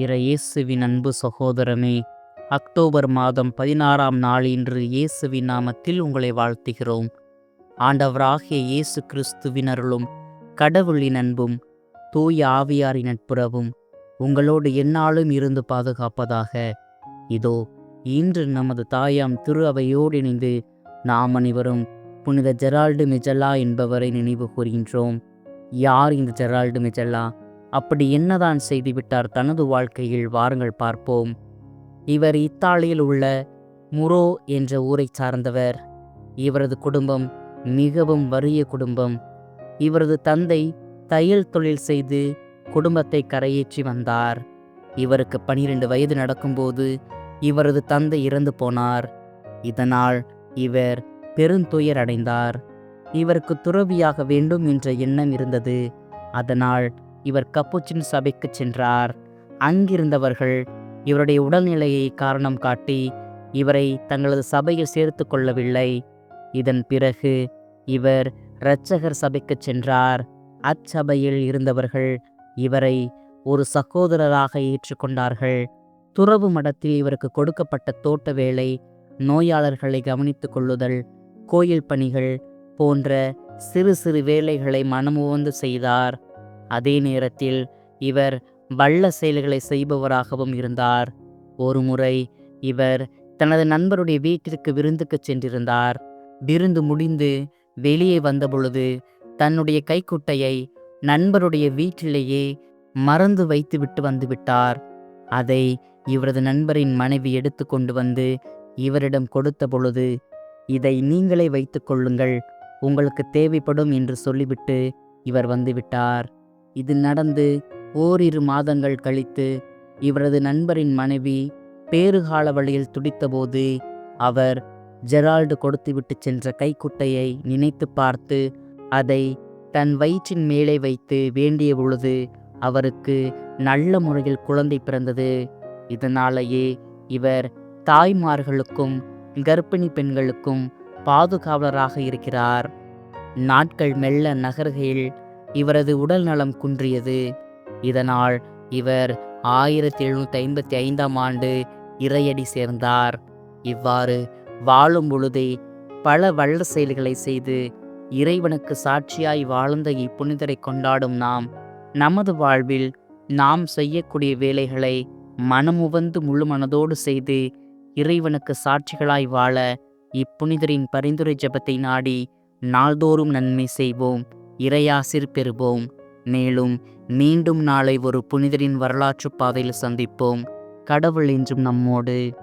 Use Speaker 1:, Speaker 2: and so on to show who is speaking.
Speaker 1: இறை இயேசுவின் அன்பு சகோதரமே அக்டோபர் மாதம் பதினாறாம் நாள் இன்று இயேசுவின் நாமத்தில் உங்களை வாழ்த்துகிறோம். ஆண்டவராகிய இயேசு கிறிஸ்துவின் அருளும் கடவுளின் அன்பும் தூய ஆவியாரின் நட்புறவும் உங்களோடு எந்நாளும் இருந்து பாதுகாப்பதாக. இதோ இன்று நமது தாயாம் திரு அவையோடு இணைந்து நாம் அனைவரும் புனித ஜெரால்டு மெஜல்லா என்பவரை நினைவு கூறுகின்றோம் யார் இந்த ஜெரால்டு மெஜல்லா? அப்படி என்னதான் செய்துவிட்டார் தனது வாழ்க்கையில் வாருங்கள் பார்ப்போம். இவர் இத்தாலியில் உள்ள முரோ என்ற ஊரை சார்ந்தவர். இவரது குடும்பம் மிகவும் வறிய குடும்பம். இவரது தந்தை தையல் தொழில் செய்து குடும்பத்தை கரையேற்றி வந்தார். இவருக்கு பனிரெண்டு வயது நடக்கும்போது இவரது தந்தை இறந்து போனார். இதனால் இவர் பெருந்துயர் அடைந்தார். இவருக்கு துறவியாக வேண்டும் என்ற எண்ணம் இருந்தது. அதனால் இவர் கப்புச்சின் சபைக்கு சென்றார். அங்கிருந்தவர்கள் இவருடைய உடல்நிலையை காரணம் காட்டி இவரை தங்களது சபையில் சேர்த்து கொள்ளவில்லை. இதன் பிறகு இவர் இரட்சகர் சபைக்கு சென்றார். அச்சபையில் இருந்தவர்கள் இவரை ஒரு சகோதரராக ஏற்றுக்கொண்டார்கள். துறவு மடத்தில் இவருக்கு கொடுக்கப்பட்ட தோட்ட வேலை நோயாளர்களை கவனித்துக் கொள்ளுதல் கோயில் பணிகள் போன்ற சிறு சிறு வேலைகளை மனமுவந்து செய்தார். அதே நேரத்தில் இவர் வல்ல செயல்களை செய்பவராகவும் இருந்தார். ஒருமுறை இவர் தனது நண்பருடைய வீட்டிற்கு விருந்துக்கு சென்றிருந்தார். விருந்து முடிந்து வெளியே வந்தபொழுது தன்னுடைய கைக்குட்டையை நண்பருடைய வீட்டிலேயே மறந்து வைத்துவிட்டு வந்துவிட்டார் அதை இவரது நண்பரின் மனைவி எடுத்து கொண்டு வந்து இவரிடம் கொடுத்த பொழுது இதை நீங்களே வைத்துக்கொள்ளுங்கள் உங்களுக்கு தேவைப்படும் என்று சொல்லிவிட்டு இவர் வந்துவிட்டார் இது நடந்து ஓரிரு மாதங்கள் கழித்து இவரது நண்பரின் மனைவி பேறுகால வழியில் துடித்தபோது அவர் ஜெரால்டு கொடுத்துவிட்டு சென்ற கைக்குட்டையை நினைத்து பார்த்து அதை தன் வயிற்றின் மேலே வைத்து வேண்டிய பொழுது அவருக்கு நல்ல முறையில் குழந்தை பிறந்தது. இதனாலேயே இவர் தாய்மார்களுக்கும் கர்ப்பிணி பெண்களுக்கும் பாதுகாவலராக இருக்கிறார். நாட்கள் மெல்ல நகர்கையில் இவரது உடல் நலம் குன்றியது. இதனால் இவர் ஆயிரத்தி எழுநூற்றி ஐம்பத்தி ஐந்தாம் ஆண்டு இறையடி சேர்ந்தார். இவ்வாறு வாழும் பொழுதே பல வல்ல செயல்களை செய்து இறைவனுக்கு சாட்சியாய் வாழ்ந்த இப்புனிதரை கொண்டாடும் நாம் நமது வாழ்வில் நாம் செய்யக்கூடிய வேலைகளை மனமுவந்து முழு மனதோடு செய்து இறைவனுக்கு சாட்சிகளாய் வாழ இப்புனிதரின் பரிந்துரை ஜெபத்தை நாடி நாள்தோறும் நன்மை செய்வோம். இறையாசிர் பெறுவோம் மேலும் மீண்டும் நாளை ஒரு புனிதரின் வரலாற்றுப் பாதையில் சந்திப்போம். கடவுள் என்றும் நம்மோடு.